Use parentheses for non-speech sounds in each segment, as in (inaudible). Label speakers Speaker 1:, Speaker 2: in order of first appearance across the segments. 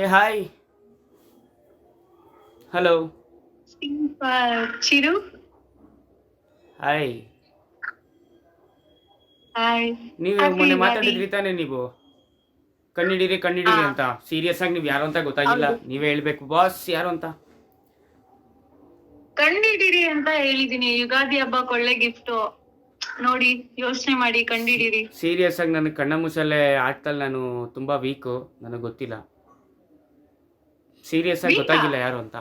Speaker 1: ಏ hi. Hello
Speaker 2: Chiru.
Speaker 1: Hi.
Speaker 2: Hi.
Speaker 1: ನೀವು ಮೊನ್ನೆ. ಮಾತಾಡಿದ್ರಿ ತಾನೆ ನೀವು? ಕಣ್ಣಿಡಿರಿ ಕಣ್ಣಿಡಿರಿ ಅಂತ. ಸೀರಿಯಸ್ ಆಗಿ ನೀವು ಯಾರು ಅಂತ ಗೊತ್ತಾಗಿಲ್ಲ. ನೀವೇ ಹೇಳ್ಬೇಕು ಬಾಸ್ ಯಾರು ಅಂತ?
Speaker 2: ಕಂಡಿಡಿರಿ ಅಂತ ಹೇಳಿದೀನಿ. ಯುಗಾದಿ ಹಬ್ಬಕ್ಕೆ ಒಳ್ಳೆ ಗಿಫ್ಟ್ ನೋಡಿ ಯೋಚನೆ ಮಾಡಿ ಕಂಡಿಡಿರಿ
Speaker 1: ಸೀರಿಯಸ್ ಆಗಿ ನನಗೆ ಕಣ್ಣ ಮುಸಲೆ ಆಟದಲ್ಲಿ ನಾನು ತುಂಬಾ ವೀಕು ನನಗೆ ಗೊತ್ತಿಲ್ಲ. ಸೀರಿಯಸ್ ಆಗಿ ಗೊತ್ತಾಗಿಲ್ಲ ಯಾರು ಅಂತ.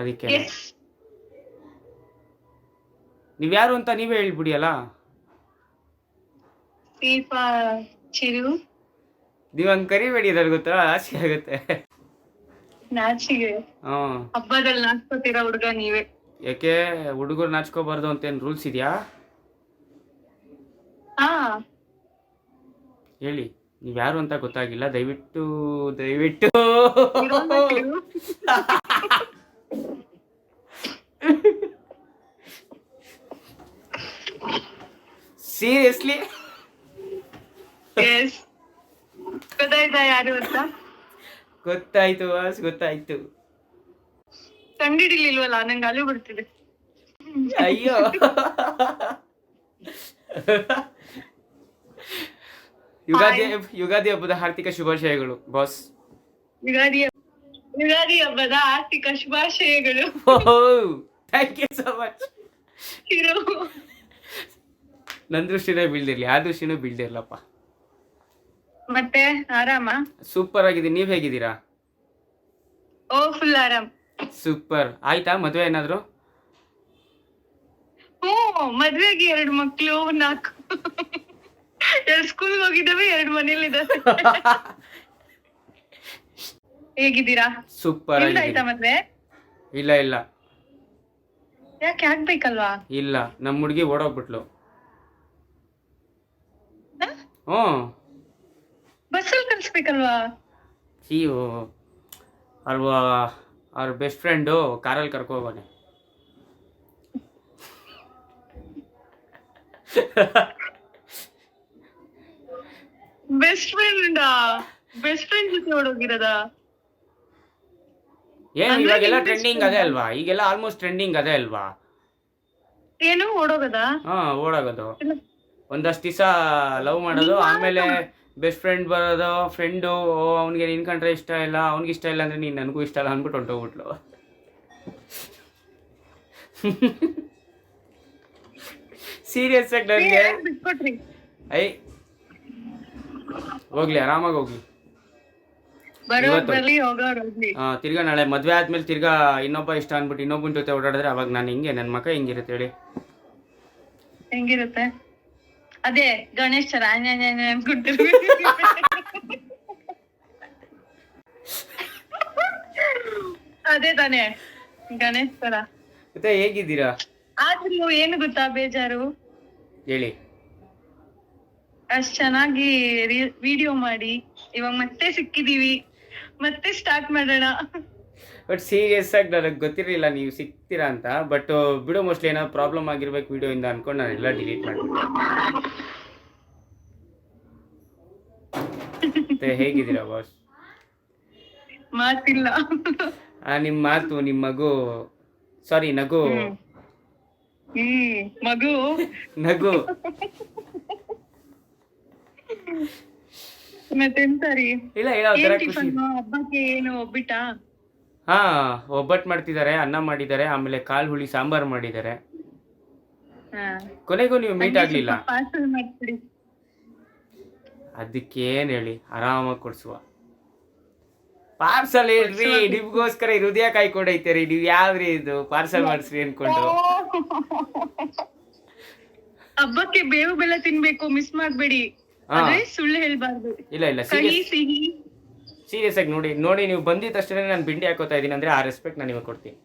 Speaker 1: ಅದಕ್ಕೆ.
Speaker 2: ಎಸ್
Speaker 1: ನೀವ್ ಯಾರು ಅಂತ ನೀವೇ ಹೇಳ್ಬಿಡಿ ಅಲ್ಲ? ನೀವ್ ಹಂಗ್ ಕರಿಬೇಡಿ ಅದ್ರ ಗೊತ್ತಾ ಆಸೆ ಆಗುತ್ತೆ.
Speaker 2: ನಾಚಿಗೆ. ಹಬ್ಬದಲ್ಲಿ ನಾಚ್ಕೋತಿರೋ ಹುಡುಗ ನೀವೇ?
Speaker 1: ಯಾಕೆ ಹುಡುಗರು ನಾಚ್ಕೋಬಾರ್ದು ಅಂತ ಏನ್ ರೂಲ್ಸ್ ಇದೆಯಾ? ಹೇಳಿ. ನೀವ್ ಯಾರು ಅಂತ ಗೊತ್ತಾಗಿಲ್ಲ ದಯವಿಟ್ಟು ದಯವಿಟ್ಟು. ಸೀರಿಯಸ್ಲಿ.
Speaker 2: ಗೊತ್ತಾಯ್ತಾ ಯಾರು ಅಂತ?
Speaker 1: ಗೊತ್ತಾಯ್ತು ಬಾಸ್ ಗೊತ್ತಾಯ್ತು.
Speaker 2: ಕಂಡಿಡಿಲಿಲ್ವಲ್ಲ ನಂಗೆ ಅಲ್ಲಿ ಬಿಡ್ತಿದೆ
Speaker 1: ಅಯ್ಯೋ. ಯುಗಾದಿ ಯುಗಾದಿ ಹಬ್ಬದ ಹಾರ್ದಿಕ ಶುಭಾಶಯಗಳು ಬಾಸ್
Speaker 2: ಯುಗಾದಿ ಯುಗಾದಿ ಹಬ್ಬದ ಆರ್ಥಿಕ ಶುಭಾಶಯಗಳು.
Speaker 1: ಥ್ಯಾಂಕ್ ಯು ಸೋ ಮಚ್ ನನ್ ದೃಷ್ಟಿನೇ ಬೀಳ್ದಿರ್ಲಿ ಆ ದೃಷ್ಟಿನೂ ಬೀಳ್ದಿರ್ಲಪ್ಪ
Speaker 2: ಮತ್ತೆ ಆರಾಮ?
Speaker 1: ಸೂಪರ್ ಆಗಿದ್ದೀನಿ ನೀವ್ ಹೇಗಿದ್ದೀರಾ?
Speaker 2: ಓ ಫುಲ್ ಆರಾಮ್.
Speaker 1: ಸೂಪರ್ ಆಯ್ತಾ ಮದುವೆ ಏನಾದ್ರು?
Speaker 2: ಹ್ಞೂ ಮದ್ವೆಗೆ ಎರಡು ಮಕ್ಕಳು ನಾಲ್ಕು ಎರಡು ಸ್ಕೂಲ್ಗೆ ಹೋಗಿದ್ದಾವೆ ಎರಡು ಮನೇಲಿದ್ದಾವೆ (laughs) ಹೇಗಿದ್ದೀರಾ?
Speaker 1: ಸೂಪರ್
Speaker 2: ನಿಮ್ದು ಆಯ್ತಾ ಮದ್ವೆ?
Speaker 1: ಇಲ್ಲ ಇಲ್ಲ.
Speaker 2: ಯಾಕೆ ಆಗ್ಬೇಕಲ್ವಾ?
Speaker 1: ಇಲ್ಲ ನಮ್ಮ ಹುಡುಗಿ ಓಡೋಗ್ಬಿಟ್ಲು? ಹ್ಞೂ.
Speaker 2: ಬಸ್ಸಲ್ಲಿ ಕಳ್ಸ್ಬೇಕಲ್ವಾ?
Speaker 1: ಅಯ್ಯೋ ಅಲ್ವಾ ಅವ್ರ ಬೆಸ್ಟ್ ಫ್ರೆಂಡು ಕಾರಲ್ಲಿ ಕರ್ಕೋಗೋನೆ (laughs)
Speaker 2: ಬೆಸ್ಟ್ ಫ್ರೆಂಡ್ ಬೆಸ್ಟ್ ಫ್ರೆಂಡ್ ಜೊತೆ
Speaker 1: ಏನು ಇವಾಗೆಲ್ಲ ಟ್ರೆಂಡಿಂಗ್ ಅದೇ ಅಲ್ವಾ? ಈಗೆಲ್ಲ ಆಲ್ಮೋಸ್ಟ್ ಟ್ರೆಂಡಿಂಗ್ ಅದೇ ಅಲ್ವಾ?
Speaker 2: ಏನು ಓಡೋಗದ?
Speaker 1: ಹಾ ಓಡಾಗೋದು. ಒಂದಷ್ಟು ದಿವಸ ಲವ್ ಮಾಡೋದು ಆಮೇಲೆ ಬೆಸ್ಟ್ ಫ್ರೆಂಡ್ ಬರೋದು ಫ್ರೆಂಡು ಅವ್ನಿಗೆ ನಿನ್ ಕಂಡ್ರೆ ಇಷ್ಟ ಇಲ್ಲ ಅವ್ನಿಗೆ ಇಷ್ಟ ಇಲ್ಲ ಅಂದ್ರೆ ನೀನು ನನಗೂ ಇಷ್ಟ ಇಲ್ಲ ಅಂದ್ಬಿಟ್ಟು ಹೊಂಟೋಗ್ಬಿಟ್ಲು. (laughs) ಸೀರಿಯಸ್ ಆಗಿ ನನಗೆ? ಐ ಹೋಗ್ಲಿ ಆರಾಮಾಗಿ ಹೋಗ್ಲಿ. ಹಾ ತಿರ್ಗಾ ನಾಳೆ ಮದ್ವೆ ಆದ್ಮೇಲೆ ತಿರ್ಗಾ ಇನ್ನೊಬ್ಬ ಇಷ್ಟ ಅನ್ಬಿಟ್ಟು ಇನ್ನೊಬ್ಬನ ಜೊತೆ ಓಡಾಡಿದ್ರೆ ಅವಾಗ ನಾನು ಹಿಂಗೆ ನನ್ನ ಮಕ್ಕ ಹಿಂಗಿರುತ್ತೆ ಹೇಳಿ.
Speaker 2: ಹೆಂಗಿರುತ್ತೆ? ಅದೇ ಗಣೇಶ್ ಅದೇ ತಾನೇ ಗಣೇಶ್
Speaker 1: ಮತ್ತೆ ಹೇಗಿದ್ದೀರಾ?
Speaker 2: ಆದ್ರೂ ಏನು ಗೊತ್ತಾ ಬೇಜಾರು?
Speaker 1: ಹೇಳಿ.
Speaker 2: ಅಷ್ಟ್ ಚೆನ್ನಾಗಿ ವಿಡಿಯೋ ಮಾಡಿ. ಇವಾಗ ಮತ್ತೆ ಸಿಕ್ಕಿದೀವಿ. ಮತ್ತೆ ಸ್ಟಾರ್ಟ್ ಮಾಡೋಣ.
Speaker 1: ಬಟ್ ಸೀರಿಯಸ್ ಆಗಿ ನನಗೆ ಗೊತ್ತಿರಲಿಲ್ಲ ನೀವು ಸಿಗ್ತೀರಾ ಅಂತ. ಬಟ್ ಬಿಡು ಮೋಸ್ಟ್ಲಿ ಏನೋ ಪ್ರಾಬ್ಲಮ್ ಆಗಿರ್ಬೇಕು ವಿಡಿಯೋ ಇಂದ ಅನ್ಕೊಂಡು ನಾನು ಎಲ್ಲ ಡಿಲೀಟ್ ಮಾಡ್ಬಿಟ್ಟೆ ಹೇಗಿದ್ದೀರಾ ಬಾಸ್
Speaker 2: ಮಾತಿಲ್ಲ.
Speaker 1: ಆ ನಿಮ್ಮ ಮಾತು ನಿಮ್ಮ ಮಗು ಸಾರಿ ನಗು.
Speaker 2: ಹ್ಮ್ ಮಗು.
Speaker 1: ನಗು.
Speaker 2: ಮತ್ತೆಂತಾರಿ
Speaker 1: ಇಲ್ಲ ಏನೋ ಒಂಥರ
Speaker 2: ಏನ್
Speaker 1: ಖುಷಿ.
Speaker 2: ಹಬ್ಬಕ್ಕೆ ಏನು ಒಬ್ಬಿಟ
Speaker 1: ಹಾ ಒಬ್ಬಟ್ಟು ಮಾಡ್ತಿದ್ದಾರೆ ಅನ್ನ ಮಾಡಿದ್ದಾರೆ ಆಮೇಲೆ ಕಾಳು ಹುಳಿ ಸಾಂಬಾರ್ ಮಾಡಿದ್ದಾರೆ. ಕೊನೆಗೂ ನೀವು ಮೀಟ್ ಆಗ್ಲಿಲ್ಲ.
Speaker 2: ಪಾರ್ಸಲ್ ಮಾಡ್ಬಿಡಿ.
Speaker 1: ಅದಕ್ಕೇನ್ ಹೇಳಿ ಆರಾಮಾಗಿ ಕೊಡ್ಸುವ. ಪಾರ್ಸಲ್ ಹೇಳ್ರಿ ನಿಮ್ಗೋಸ್ಕರ ಹೃದಯ ಕಾಯ್ಕೊಂಡೈತೆ ರೀ ನೀವ್ ಯಾವ್ರಿ ಇದು? ಪಾರ್ಸಲ್ ಮಾಡಿಸ್ರಿ ಅನ್ಕೊಂಡು.
Speaker 2: ಹಬ್ಬಕ್ಕೆ ಬೇವು ಬೆಲ್ಲ ತಿನ್ಬೇಕು ಮಿಸ್ ಮಾಡ್ಬೇಡಿ. ಸುಳ್ಳು ಹೇಳ್ಬಾರ್ದು.
Speaker 1: ಇಲ್ಲ ಇಲ್ಲ
Speaker 2: ಕಹಿ
Speaker 1: ಸೀರಿಯಸ್
Speaker 2: ಸಿಹಿ.
Speaker 1: ಸೀರಿಯಸ್ ಆಗಿ ನೋಡಿ ನೋಡಿ ನೀವು ಬಂದಿದ ತಕ್ಷಣ ನಾನು ಬಿಂಡಿ ಹಾಕೋತಾ ಇದೀನಿ ಅಂದ್ರೆ ಆ ರೆಸ್ಪೆಕ್ಟ್ ನಾನು ನಿಮಗೆ ಕೊಡ್ತೀನಿ.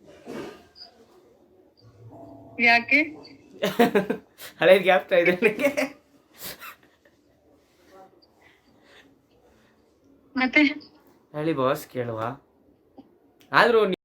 Speaker 2: ಯಾಕೆ? (laughs)
Speaker 1: ಹಳೆ ಗ್ಯಾಪ್ತಾ ಇದೆ ನನಗೆ?
Speaker 2: ಮತ್ತೆ?
Speaker 1: ಹೇಳಿ ಬಾಸ್ ಕೇಳುವ. ಆದ್ರೂ